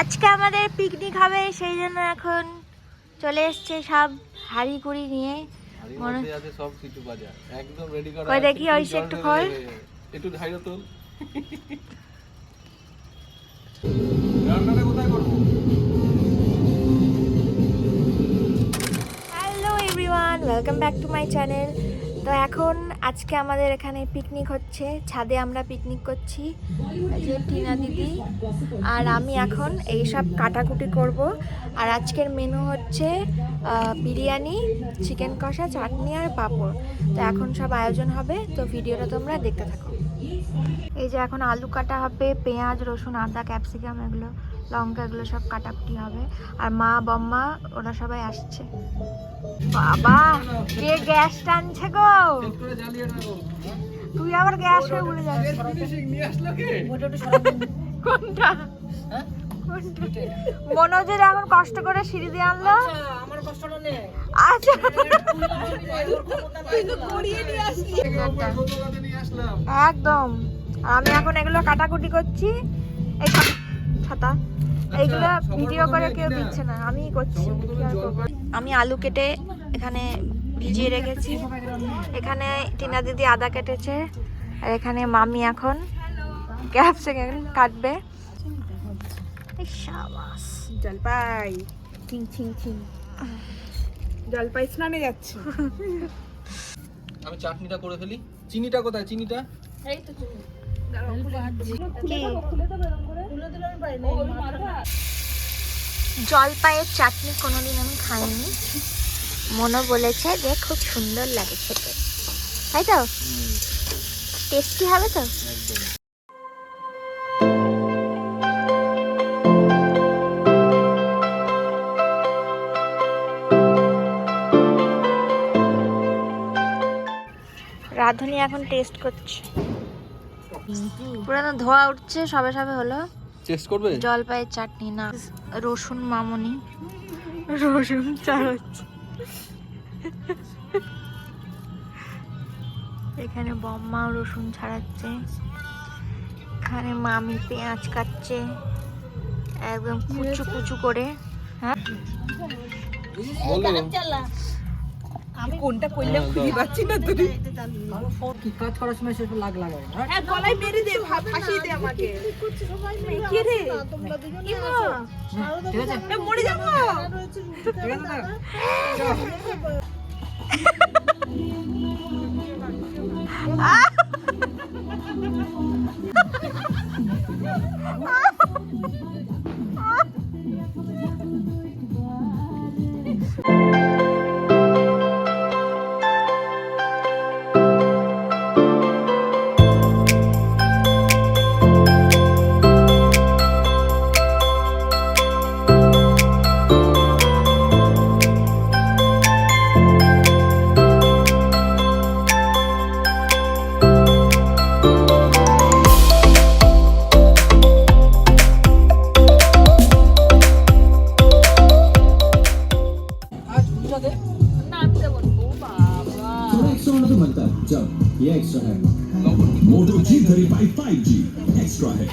আজকে আমাদের পিকনিক হবে সেই জন্য এখন চলে এসছে সব হাড়ি কুড়ি নিয়ে হাড়ির মনে- মধ্যে আছে সব কিছু বাজার। একদম রেডি করা কই দেখি, ওই একটু ঢেলে খোল। দেবে। একটু ধাইরো তোল। রান্নাটা কোথায় করব? Hello everyone welcome back to my channel তো এখন আজকে আমাদের এখানে পিকনিক হচ্ছে। ছাদে আমরা পিকনিক করছি। টিনা দিদি আর আমি এখন এই সব কাটাকুটি করব। আর আজকের মেনু হচ্ছে বিরিয়ানি চিকেন কষা, চাটনি আর পাঁপড়। তো এখন সব আয়োজন হবে। তো ভিডিওটা তোমরা দেখতে থাকো। এই যে এখন আলু কাটা হবে, পেঁয়াজ, রসুন, আদা, ক্যাপসিকাম এগুলো লঙ্কা এগুলো সব কাটাকুটি হবে। আর মা, বম্মা, ওরা সবাই আসছে। বাবা, কে গ্যাস টানছে গো? তুই আবার গ্যাস হয়ে বলে যাচ্ছিস। কোনটা? মনোজের এখন কষ্ট করে সিঁড়ি দিয়ে আনলো। আচ্ছা। একদম। আমি এখন এগুলো কাটাকুটি করছি। এই ছাতা। এইগুলো ভিডিও করে কেউ দিচ্ছে না আমি করছি? আমি আলু কেটে এখানে ভিজিয়ে রেখেছি। এখানে টিনা দিদি আদা কেটেছে আর এখানে মামি এখন ক্যাপসিকাম কাটবে। এই জলপাই। চিং চিং চিং জলপাই স্নানে যাচ্ছে। আমি চাটনিটা করে ফেলি। চিনিটা কোথায়? চিনিটা? কি জলপাইয়ের চাটনি কোনোদিন আমি খাইনি। মনো বলেছে যে খুব সুন্দর লাগে খেতে। তাই তো? টেস্টি হবে তো? রাধুনি এখন টেস্ট করছে। পুরানো ধোয়া উঠছে সবে সবে হলো। টেস্ট করবে? জলপাইয়ের চাটনি না। রসুন মামনি। রসুন চাড়াচ্ছে এখানে বম্মা রসুন ছাড়াচ্ছে। এখানে মামি পেঁয়াজ কাটছে। একদম কুচু কুচু করে। হ্যাঁ? কোনটা করলে হ্যাঁ, খুঁজে। পাচ্ছি না তুই কি কাজ করার সময় সেসব লাগ লাগায় হ্যাঁ গলায় মেরে দে ফাঁসিয়ে দে আমাকে। কি রে? ঠিক আছে। মরে যাব। ঠিক আছে बनता है जब ये एक्स्ट्रा है Moto G thirty five five G extra है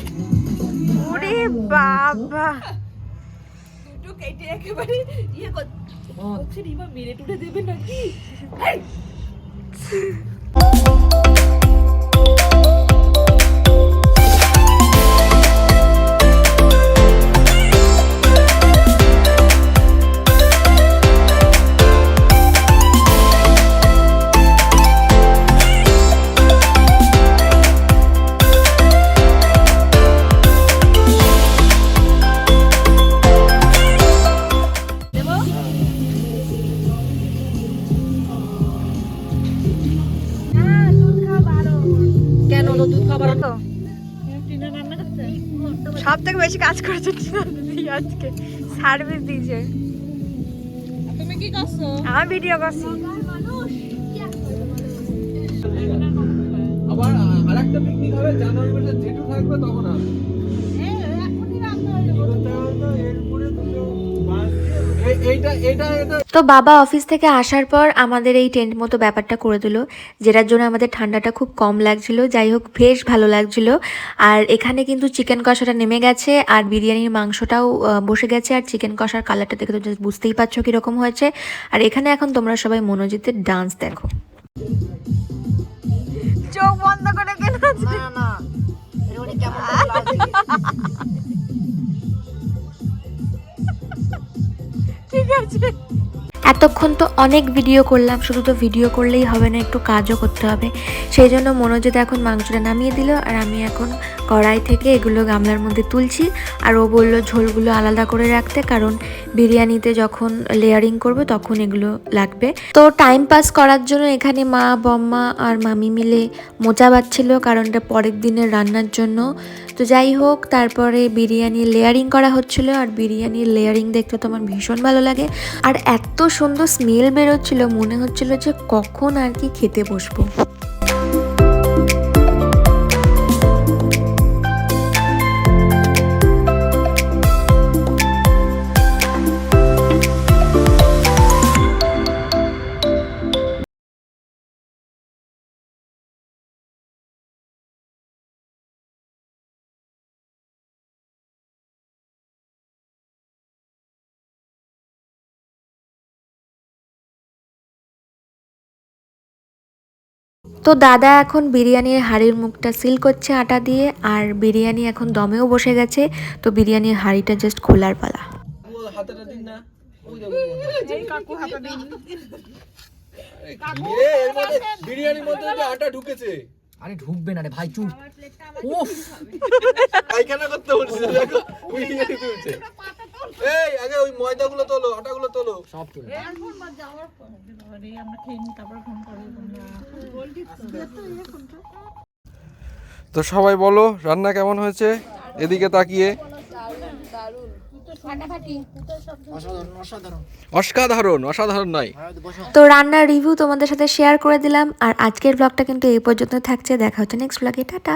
ওরে বাবা দুটো কেটে একেবারে ইয়ে কর হচ্ছে রিমা মেরে টুটে দেবে নাকি সব থেকে বেশি কাজ করেছে টিনা দিদি আজকে। সার্ভিস দিয়েছে তুমি কি করছ? আমি ভিডিও করছি। আবার আরেকটা পিকনিক হবে জানুয়ারি মাসে জেঠু থাকবে তখন হবে তো বাবা অফিস থেকে আসার পর আমাদের এই টেন্ট মতো ব্যাপারটা করে দিল যেটার জন্য আমাদের ঠান্ডাটা খুব কম লাগছিল যাই হোক বেশ ভালো লাগছিল। আর এখানে কিন্তু চিকেন কষাটা নেমে গেছে আর বিরিয়ানির মাংসটাও বসে গেছে আর চিকেন কষার কালারটা দেখে তো just বুঝতেই পারছ কীরকম হয়েছে। আর এখানে এখন তোমরা সবাই মনোজিতের ডান্স দেখো। চোখ বন্ধ করে কেন? না না আছে এতক্ষণ তো অনেক ভিডিও করলাম, শুধু তো ভিডিও করলেই হবে না, একটু কাজও করতে হবে। সেই জন্য মনোজিৎ এখন মাংসটা নামিয়ে দিল, আর আমি এখন কড়াই থেকে এগুলো গামলার মধ্যে তুলছি, আর ও বলল ঝোলগুলো আলাদা করে রাখতে, কারণ বিরিয়ানিতে যখন লেয়ারিং করবে তখন এগুলো লাগবে। তো টাইম পাস করার জন্য এখানে মা, বম্মা আর মামি মিলে মোচা বাচ্ছিল কারণ এটা পরের দিনের রান্নার জন্য। তো যাই হোক, তারপরে বিরিয়ানি লেয়ারিং করা হচ্ছিল, আর বিরিয়ানির লেয়ারিং দেখতে তো আমার ভীষণ ভালো লাগে। আর এত সুন্দর স্মেল বেরোচ্ছিল, মনে হচ্ছিল যে কখন আর কি খেতে বসবো। তো দাদা এখন বিরিয়ানির হাঁড়ির মুখটা সিল করছে আটা দিয়ে আর বিরিয়ানি এখন দমেও বসে গেছে তো বিরিয়ানির হাঁড়িটা জাস্ট খোলার পালা। ও হাতেটা দিন না ওই দেখো এই কাকু হাতে দিন এ, এর মধ্যে বিরিয়ানির মধ্যে আটা ঢুকেছে। আরে ঢুকবে না রে ভাই চুপ। উফ। পায়খানা করতে বলছে দেখো এই আগে ওই ময়দাগুলো তোলো আটাগুলো তোলো সব চলে তো সবাই বলো রান্না কেমন হয়েছে? এদিকে তাকিয়ে। অসাধারণ অসাধারণ। অসাধারণ অসাধারণ নয়। তো রান্নার রিভিউ তোমাদের সাথে শেয়ার করে দিলাম আর আজকের ব্লগটা কিন্তু এই পর্যন্ত থাকছে। দেখা হচ্ছে নেক্সট ব্লগে। টাটা।